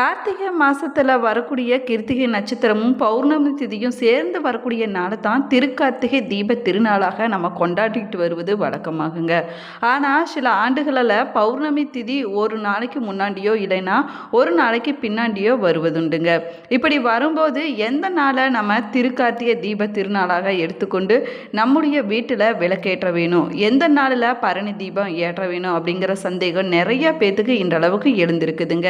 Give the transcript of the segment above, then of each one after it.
கார்த்திகை மாதத்தில் வரக்கூடிய கிருத்திகை நட்சத்திரமும் பௌர்ணமி திதியும் சேர்ந்து வரக்கூடிய நாளை தான் திருக்கார்த்திகை தீப திருநாளாக நம்ம கொண்டாடிட்டு வருவது வழக்கமாகுங்க. ஆனால் சில ஆண்டுகளில் பௌர்ணமி திதி ஒரு நாளைக்கு முன்னாடியோ இல்லைன்னா ஒரு நாளைக்கு பின்னாடியோ வருவதுண்டுங்க. இப்படி வரும்போது எந்த நாளை நம்ம திருக்கார்த்திகை தீப திருநாளாக எடுத்துக்கொண்டு நம்முடைய வீட்டில் விளக்கேற்ற வேணும்? எந்த நாளில் பரணி தீபம் ஏற்ற வேணும் அப்படிங்கிற சந்தேகம் நிறைய பேத்துக்கு இன்றளவுக்கு எழுந்திருக்குதுங்க.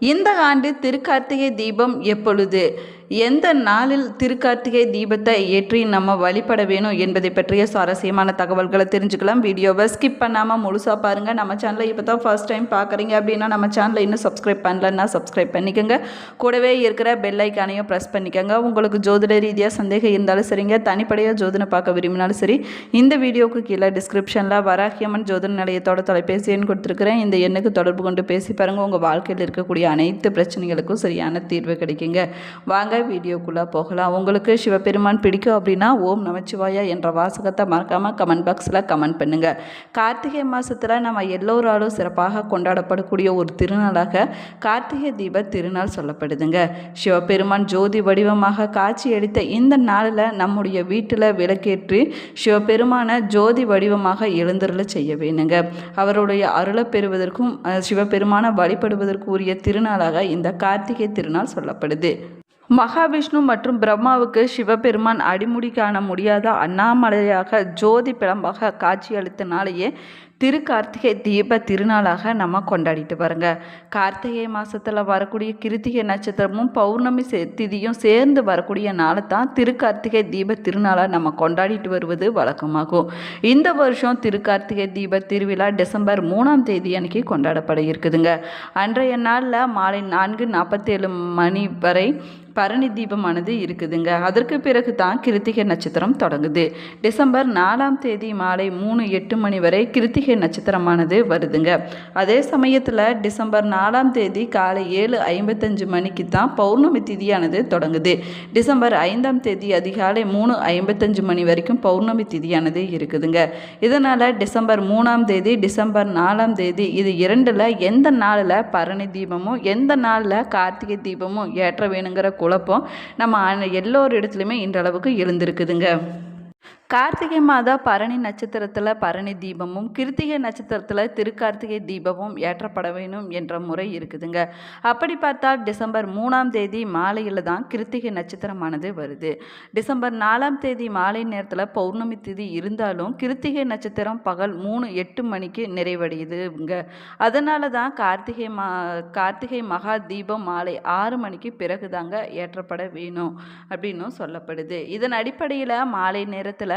இந்த ஆண்டு திருக்கார்த்திகை தீபம் எப்பொழுது? எந்த நாளில் திருக்கார்த்திகை தீபத்தை ஏற்றி நம்ம வழிபட வேணும் என்பதை பற்றிய சுவாரஸ்யமான தகவல்களை தெரிஞ்சுக்கலாம். வீடியோவை ஸ்கிப் பண்ணாமல் முழுசாக பாருங்கள் நம்ம சேனலை இப்போ தான் ஃபர்ஸ்ட் டைம் பார்க்குறீங்க அப்படின்னா நம்ம சேனலை இன்னும் சப்ஸ்கிரைப் பண்ணலன்னா சப்ஸ்கிரைப் பண்ணிக்கோங்க. கூடவே இருக்கிற பெல் ஐக்கானையும் ப்ரெஸ் பண்ணிக்கோங்க. உங்களுக்கு ஜோதிட ரீதியாக சந்தேகம் இருந்தாலும் சரிங்க. தனிப்படையாக ஜோதினை பார்க்க விரும்பினாலும் சரி இந்த வீடியோவுக்கு கீழே டிஸ்கிரிப்ஷனில் வராகியம்மன் ஜோதிட நிலையத்தோட தொலைபேசி எண் கொடுத்துருக்குறேன். இந்த எண்ணுக்கு தொடர்பு கொண்டு பேசி பாருங்கள் உங்கள் வாழ்க்கையில் இருக்கக்கூடிய அனைத்து பிரச்சனைகளுக்கும் சரியான தீர்வு கிடைக்குங்க. வாங்க வீடியோக்குள்ளே போகலாம். உங்களுக்கு சிவபெருமான் பிடிக்கும் அப்படின்னா ஓம் நமச்சிவாயா என்ற வாசகத்தை மறக்காமல் கமெண்ட் பாக்ஸில் கமெண்ட் பண்ணுங்கள் கார்த்திகை மாதத்தில் நம்ம எல்லோராலும் சிறப்பாக கொண்டாடப்படக்கூடிய ஒரு திருநாளாக கார்த்திகை தீப திருநாள் சொல்லப்படுதுங்க. சிவபெருமான் ஜோதி வடிவமாக காட்சியளித்த இந்த நாளில் நம்முடைய வீட்டில் விளக்கேற்றி சிவபெருமானை ஜோதி வடிவமாக எழுந்தருள செய்ய வேணுங்க. அவருடைய அருளை பெறுவதற்கும் சிவபெருமானை வழிபடுவதற்கு உரிய திருநாளாக இந்த கார்த்திகை திருநாள் சொல்லப்படுது. மகாவிஷ்ணு மற்றும் பிரம்மாவுக்கு சிவபெருமான் அடிமுடி காண முடியாத அண்ணாமலையாக ஜோதி பிளம்பாக காட்சியளித்த நாளையே திருக்கார்த்திகை தீப திருநாளாக நம்ம கொண்டாடிட்டு பாருங்க. கார்த்திகை மாதத்தில் வரக்கூடிய கிருத்திகை நட்சத்திரமும் பௌர்ணமி திதியும் சேர்ந்து வரக்கூடிய நாளை தான் திருக்கார்த்திகை தீப திருநாளாக நம்ம கொண்டாடிட்டு வருவது வழக்கமாகும். இந்த வருஷம் திரு கார்த்திகை தீப திருவிழா டிசம்பர் மூணாம் தேதி அன்னைக்கு கொண்டாடப்பட இருக்குதுங்க. அன்றைய நாளில் மாலை நான்கு நாற்பத்தேழு மணி வரை பரணி தீபமானது இருக்குதுங்க. அதற்கு பிறகு தான் கிருத்திகை நட்சத்திரம் தொடங்குது. டிசம்பர் நாலாம் தேதி மாலை மூணு எட்டு மணி வரை கிருத்திகை நட்சத்திரமானது வருதுங்க. அதே சமயத்தில் டிசம்பர் நாலாம் தேதி காலை ஏழு ஐம்பத்தஞ்சு மணிக்கு தான் பௌர்ணமி திதியானது தொடங்குது. டிசம்பர் ஐந்தாம் தேதி அதிகாலை மூணு ஐம்பத்தஞ்சு மணி வரைக்கும் பௌர்ணமி திதியானது இருக்குதுங்க. இதனால் டிசம்பர் மூணாம் தேதி டிசம்பர் நாலாம் தேதி இது இரண்டில் எந்த நாளில் பரணி தீபமும் எந்த நாளில் கார்த்திகை தீபமும் ஏற்ற வேணுங்கிற குழப்பம். நம்ம எல்லோரு இடத்துலையுமே இன்றளவுக்கு எழுந்திருக்குதுங்க கார்த்திகை மாத பரணி நட்சத்திரத்தில் பரணி தீபமும் கிருத்திகை நட்சத்திரத்தில் திருக்கார்த்திகை தீபமும் ஏற்றப்பட வேணும் என்ற முறை இருக்குதுங்க. அப்படி பார்த்தா டிசம்பர் மூணாம் தேதி மாலையில் தான் கிருத்திகை நட்சத்திரமானது வருது. டிசம்பர் நாலாம் தேதி மாலை நேரத்தில் பௌர்ணமி திதி இருந்தாலும் கிருத்திகை நட்சத்திரம் பகல் மூணு எட்டு மணிக்கு நிறைவடையுதுங்க. அதனால தான் கார்த்திகை மா கார்த்திகை மகா தீபம் மாலை ஆறு மணிக்கு பிறகு தாங்க ஏற்றப்பட வேணும் அப்படின்னும் சொல்லப்படுது. இதன் அடிப்படையில் மாலை நேரத்தில்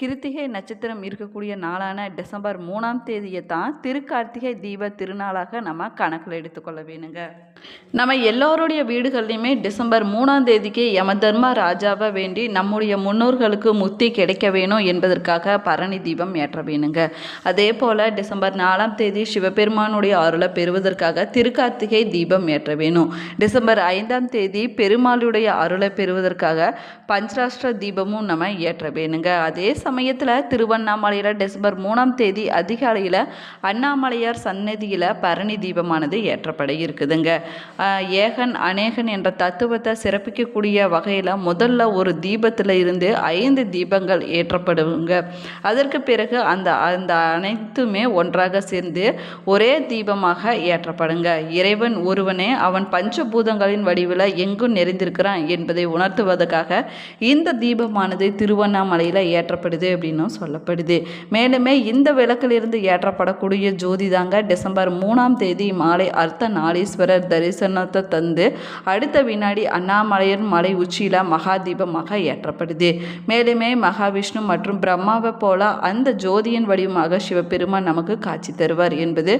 கிருத்திகை நட்சத்திரம் இருக்கக்கூடிய நாளான டிசம்பர் மூணாம் தேதியை தான் திருக்கார்த்திகை தீப திருநாளாக நம்ம கணக்கில் எடுத்துக்கொள்ள வேணுங்க. நம்ம எல்லோருடைய வீடுகள்லையுமே டிசம்பர் மூணாம் தேதிக்கு யமதர்ம ராஜாவை வேண்டி நம்முடைய முன்னோர்களுக்கு முத்தி கிடைக்க வேணும் என்பதற்காக பரணி தீபம் ஏற்ற வேணுங்க. அதே போல் டிசம்பர் நாலாம் தேதி சிவபெருமானுடைய அருளை பெறுவதற்காக திருக்கார்த்திகை தீபம் ஏற்ற வேணும். டிசம்பர் ஐந்தாம் தேதி பெருமாளுடைய அருளை பெறுவதற்காக பஞ்சராஷ்டிர தீபமும் நம்ம ஏற்ற வேணுங்க. அதே சமயத்தில் திருவண்ணாமலையில் டிசம்பர் மூணாம் தேதி அதிகாலையில் அண்ணாமலையார் சன்னதியில் பரணி தீபமானது ஏற்றப்பட இருக்குதுங்க. ஏகன் அநேகன் என்ற தத்துவத்தை சிறப்பிக்கக்கூடிய வகையில் முதல்ல ஒரு தீபத்தில் இருந்து ஐந்து தீபங்கள் ஏற்றப்படுங்க. அதற்கு பிறகு அந்த அந்த அனைத்துமே ஒன்றாக சேர்ந்து ஒரே தீபமாக ஏற்றப்படுங்க. இறைவன் ஒருவனே அவன் பஞ்சபூதங்களின் வடிவில் எங்கும் நிறைந்திருக்கிறான் என்பதை உணர்த்துவதற்காக இந்த தீபமானது திருவண்ணாமலையில் ஏற்றப்படுது. அப்படின்னும் சொல்லப்படுது. மேலுமே இந்த விளக்கிலிருந்து ஏற்றப்படக்கூடிய ஜோதி தாங்க டிசம்பர் மூணாம் தேதி மாலை அர்த்த நாளீஸ்வரர் தரிசனத்தை தந்து அடுத்த வினாடி அண்ணாமலையர் மலை உச்சியில் மகாதீபமாக ஏற்றப்படுது. மேலுமே மகாவிஷ்ணு மற்றும் பிரம்மாவை போல அந்த ஜோதியின் வடிவமாக சிவபெருமான் நமக்கு காட்சி தருவார் என்பது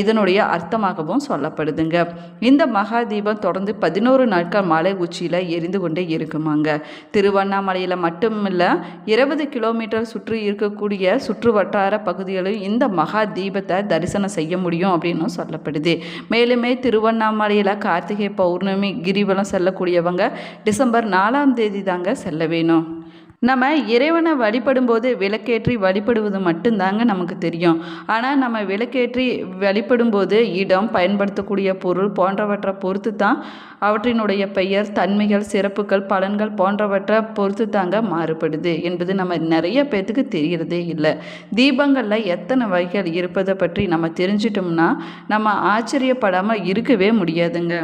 இதனுடைய அர்த்தமாகவும் சொல்லப்படுதுங்க. இந்த மகா தீபம் தொடர்ந்து பதினோரு நாட்கள் மலை உச்சியில் எரிந்து கொண்டே இருக்குமாங்க. திருவண்ணாமலையில் மட்டுமில்ல இருபது கிலோமீட்டர் சுற்றி இருக்கக்கூடிய சுற்று வட்டார பகுதிகளில் இந்த மகா தீபத்தை தரிசனம் செய்ய முடியும் அப்படின்னு சொல்லப்படுது. மேலுமே திருவண்ணாமலையில் கார்த்திகை பௌர்ணமி கிரிவலம் செல்லக்கூடியவங்க டிசம்பர் நாலாம் தேதி தாங்க செல்ல வேணும். நம்ம இறைவனை வழிபடும்போது விளக்கேற்றி வழிபடுவது மட்டும்தாங்க நமக்கு தெரியும். ஆனால் நம்ம விளக்கேற்றி வழிபடும்போது இடம் பயன்படுத்தக்கூடிய பொருள் போன்றவற்றை பொறுத்து தான் அவற்றினுடைய பெயர் தன்மைகள் சிறப்புகள் பலன்கள் போன்றவற்றை பொறுத்து தாங்க மாறுபடுது என்பது நம்ம நிறைய பேர்த்துக்கு தெரியறதே இல்லை. தீபங்களில் எத்தனை வகைகள் இருப்பதை பற்றி நம்ம தெரிஞ்சிட்டோம்னா நம்ம ஆச்சரியப்படாமல் இருக்கவே முடியாதுங்க.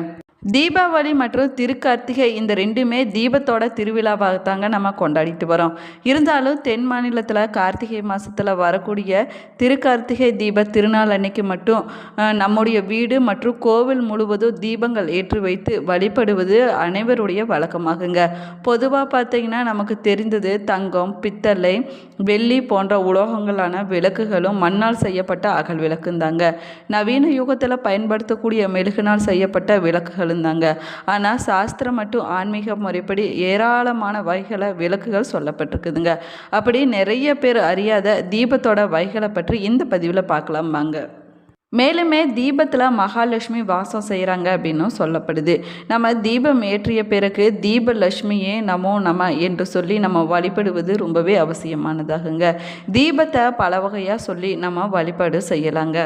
தீபாவளி மற்றும் திருக்கார்த்திகை இந்த ரெண்டுமே தீபத்தோட திருவிழாவாக தாங்க நம்ம கொண்டாடிட்டு வரோம். இருந்தாலும் தென் மாநிலத்தில் கார்த்திகை மாதத்தில் வரக்கூடிய திருக்கார்த்திகை தீப திருநாள் அன்னைக்கு மட்டும் நம்முடைய வீடு மற்றும் கோவில் முழுவதும் தீபங்கள் ஏற்றி வைத்து வழிபடுவது அனைவருடைய வழக்கமாகுங்க. பொதுவாக பார்த்தீங்கன்னா நமக்கு தெரிந்தது தங்கம் பித்தளை வெள்ளி போன்ற உலோகங்களான விளக்குகளும் மண்ணால் செய்யப்பட்ட அகல் விளக்குந்தாங்க. நவீன யுகத்தில் பயன்படுத்தக்கூடிய மெழுகினால் செய்யப்பட்ட விளக்குகள் விளக்குகளும் தாங்க ஆனால் சாஸ்திரம் மற்றும் ஆன்மீக முறைப்படி ஏராளமான வகைகளை விளக்குகள் சொல்லப்பட்டிருக்குதுங்க. அப்படி நிறைய பேர் அறியாத தீபத்தோட வகைகளை பற்றி இந்த பதிவில் பார்க்கலாம் வாங்க மேலுமே தீபத்தில் மகாலட்சுமி வாசம் செய்கிறாங்க அப்படின்னும் சொல்லப்படுது. நம்ம தீபம் ஏற்றிய பிறகு தீபலட்சுமியே நமோ நம என்று சொல்லி நம்ம வழிபடுவது ரொம்பவே அவசியமானதாகுங்க. தீபத்தை பல வகையாக சொல்லி நம்ம வழிபாடு செய்யலாங்க.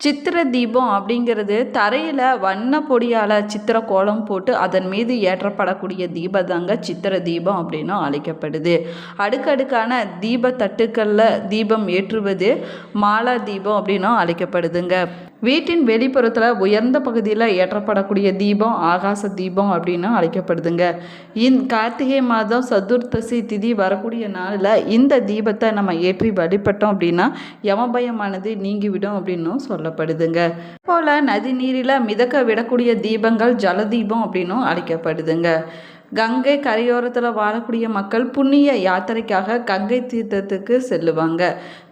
சித்திர தீபம் அப்படிங்கிறது தரையில் வண்ண பொடியால் சித்திர கோலம் போட்டு அதன் மீது ஏற்றப்படக்கூடிய தீபதாங்க சித்திர தீபம் அப்படின்னும் அழைக்கப்படுது. அடுக்கடுக்கான தீப தட்டுக்களில் தீபம் ஏற்றுவது மாலா தீபம் அப்படின்னும் அழைக்கப்படுதுங்க. வீட்டின் வெளிப்புறத்தில் உயர்ந்த பகுதியில் ஏற்றப்படக்கூடிய தீபம் ஆகாச தீபம் அப்படின்னு அழைக்கப்படுதுங்க. இந் கார்த்திகை மாதம் சதுர்த்தசி திதி வரக்கூடிய நாளில் இந்த தீபத்தை நம்ம ஏற்றி வழிபட்டோம் அப்படின்னா யமபயமானது நீங்கிவிடும் அப்படின்னும் சொல்லப்படுதுங்க. போல் நதி நீரில் மிதக்க விடக்கூடிய தீபங்கள் ஜலதீபம் அப்படின்னும் அழைக்கப்படுதுங்க. கங்கை கரையோரத்தில் வாழக்கூடிய மக்கள் புண்ணிய யாத்திரைக்காக கங்கை தீர்த்தத்துக்கு செல்லுவாங்க.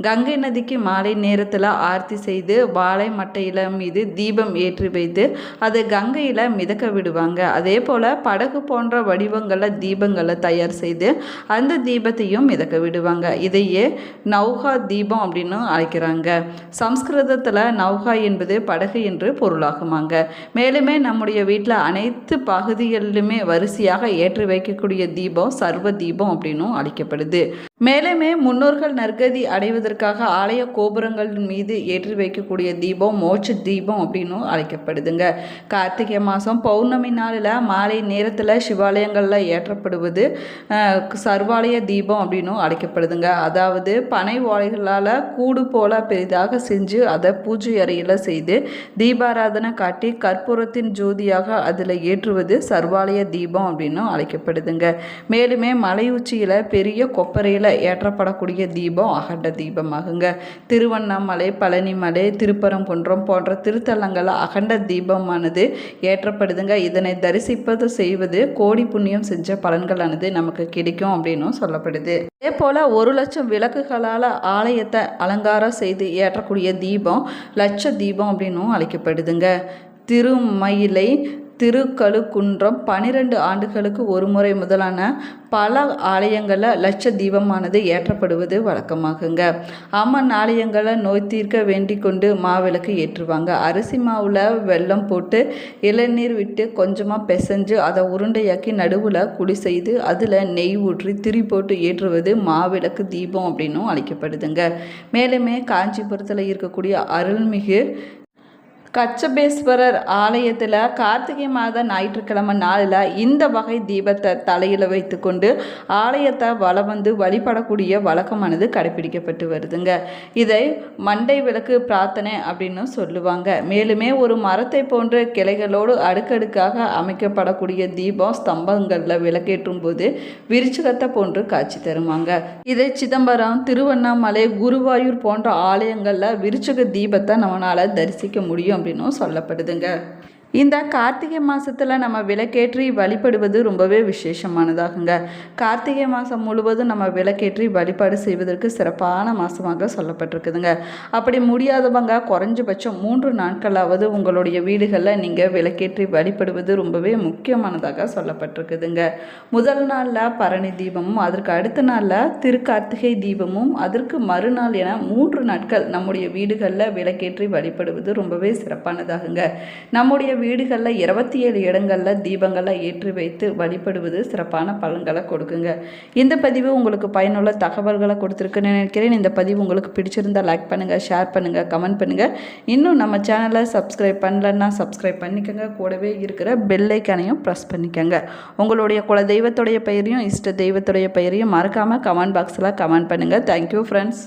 கங்கை நதிக்கு மாலை நேரத்தில் ஆர்த்தி செய்து வாழை மட்டையில் மீது தீபம் ஏற்றி வைத்து அதை கங்கையில் மிதக்க விடுவாங்க. அதே போல் படகு போன்ற வடிவங்களில் தீபங்களை தயார் செய்து அந்த தீபத்தையும் மிதக்க விடுவாங்க. இதையே நௌகா தீபம் அப்படின்னு அழைக்கிறாங்க. சம்ஸ்கிருதத்தில் நௌகா என்பது படகு என்று பொருளாகுமாங்க. மேலுமே நம்முடைய வீட்டில் அனைத்து பகுதிகளிலுமே வரிசையாக ஏற்றி வைக்கக்கூடிய தீபம் சர்வ தீபம் அப்படின்னும் அழைக்கப்படுது. மேலுமே முன்னோர்கள் நற்கதி அடைவதற்காக ஆலய கோபுரங்கள் மீது ஏற்றி வைக்கக்கூடிய தீபம் மோட்ச தீபம் அப்படின்னும் அழைக்கப்படுதுங்க. கார்த்திகை மாதம் பௌர்ணமி நாளில் மாலை நேரத்தில் சிவாலயங்களில் ஏற்றப்படுவது சர்வாலய தீபம் அப்படின்னும் அழைக்கப்படுதுங்க. அதாவது பனை ஓலைகளால் கூடு போல பெரிதாக செஞ்சு அதை பூஜை அறையில் செய்து தீபாராதனை காட்டி கற்பூரத்தின் ஜோதியாக அதில் ஏற்றுவது சர்வாலய தீபம் அப்படின்னும் அழைக்கப்படுதுங்க. மேலுமே மலை உச்சியில் பெரிய கொப்பரையில் ஏற்றப்படக்கூடிய தீபம் அகண்ட தீபமாகுங்க. திருவண்ணாமலை பழனிமலை திருப்பரங்குன்றம் போன்ற திருத்தலங்களில் அகண்ட தீபமானது ஏற்றப்படுதுங்க. இதனை தரிசிப்பது செய்வது கோடி புண்ணியம் செஞ்ச பலன்களானது நமக்கு கிடைக்கும் அப்படின்னும் சொல்லப்படுது. அதே போல் ஒரு லட்சம் விளக்குகளால் ஆலயத்தை அலங்காரம் செய்து ஏற்றக்கூடிய தீபம் லட்ச தீபம் அப்படின்னும் அழைக்கப்படுதுங்க. திருமயிலை திருக்கழுக்குன்றம் பனிரெண்டு ஆண்டுகளுக்கு ஒரு முறை முதலான பல ஆலயங்களில் லட்ச தீபமானது ஏற்றப்படுவது வழக்கமாகுங்க. அம்மன் ஆலயங்களை நோய் தீர்க்க வேண்டி கொண்டு மாவிளக்கு ஏற்றுவாங்க. அரிசி மாவில் வெள்ளம் போட்டு இளநீர் விட்டு கொஞ்சமாக பிசைஞ்சு அதை உருண்டையாக்கி நடுவில் குழி செய்து அதில் நெய் ஊற்றி திரி போட்டு ஏற்றுவது மாவிளக்கு தீபம் அப்படின்னும் அழைக்கப்படுதுங்க. மேலுமே காஞ்சிபுரத்தில் இருக்கக்கூடிய அருள்மிகு கச்சபேஸ்வரர் ஆலயத்தில் கார்த்திகை மாத ஞாயிற்றுக்கிழமை நாளில் இந்த வகை தீபத்தை தலையில் வைத்துக்கொண்டு ஆலயத்தை வளம் வந்து வழிபடக்கூடிய வழக்கமானது கடைபிடிக்கப்பட்டு வருதுங்க. இதை மண்டை விளக்கு பிரார்த்தனை அப்படின்னு சொல்லுவாங்க. மேலுமே ஒரு மரத்தை போன்ற கிளைகளோடு அடுக்கடுக்காக அமைக்கப்படக்கூடிய தீபம் ஸ்தம்பங்களில் விளக்கேற்றும் போது விருச்சகத்தை போன்று காட்சி தருவாங்க இதை சிதம்பரம் திருவண்ணாமலை குருவாயூர் போன்ற ஆலயங்களில் விருச்சக தீபத்தை நம்மளால் தரிசிக்க முடியும். அப்படின்னும் சொல்லப்படுதுங்க. இந்த கார்த்திகை மாதத்தில் நம்ம விளக்கேற்றி வழிபடுவது ரொம்பவே விசேஷமானதாகுங்க. கார்த்திகை மாதம் முழுவதும் நம்ம விளக்கேற்றி வழிபாடு செய்வதற்கு சிறப்பான மாதமாக சொல்லப்பட்டிருக்குதுங்க. அப்படி முடியாதவங்க குறைஞ்சபட்சம் மூன்று நாட்களாவது உங்களுடைய வீடுகளில் நீங்கள் விளக்கேற்றி வழிபடுவது ரொம்பவே முக்கியமானதாக சொல்லப்பட்டிருக்குதுங்க. முதல் நாளில் பரணி தீபமும் அதற்கு அடுத்த நாளில் திருக்கார்த்திகை தீபமும் அதற்கு மறுநாள் என மூன்று நாட்கள் நம்முடைய வீடுகளில் விளக்கேற்றி வழிபடுவது ரொம்பவே சிறப்பானதாகுங்க. நம்முடைய வீடுகளில் இருபத்தி ஏழு இடங்களில் தீபங்களை ஏற்றி வைத்து வழிபடுவது சிறப்பான பலன்களை கொடுக்குங்க. இந்த பதிவு உங்களுக்கு பயனுள்ள தகவல்களை கொடுத்துருக்குன்னு நினைக்கிறேன். இந்த பதிவு உங்களுக்கு பிடிச்சிருந்தா லைக் பண்ணுங்கள் ஷேர் பண்ணுங்கள் கமெண்ட் பண்ணுங்கள் இன்னும் நம்ம சேனலை சப்ஸ்கிரைப் பண்ணலன்னா சப்ஸ்கிரைப் பண்ணிக்கோங்க. கூடவே இருக்கிற பெல்லைக்கனையும் ப்ரெஸ் பண்ணிக்கோங்க. உங்களுடைய குல தெய்வத்துடைய பெயரையும் இஷ்ட தெய்வத்துடைய பெயரையும் மறக்காமல் கமெண்ட் பாக்ஸில் கமெண்ட் பண்ணுங்கள் தேங்க்யூ ஃப்ரெண்ட்ஸ்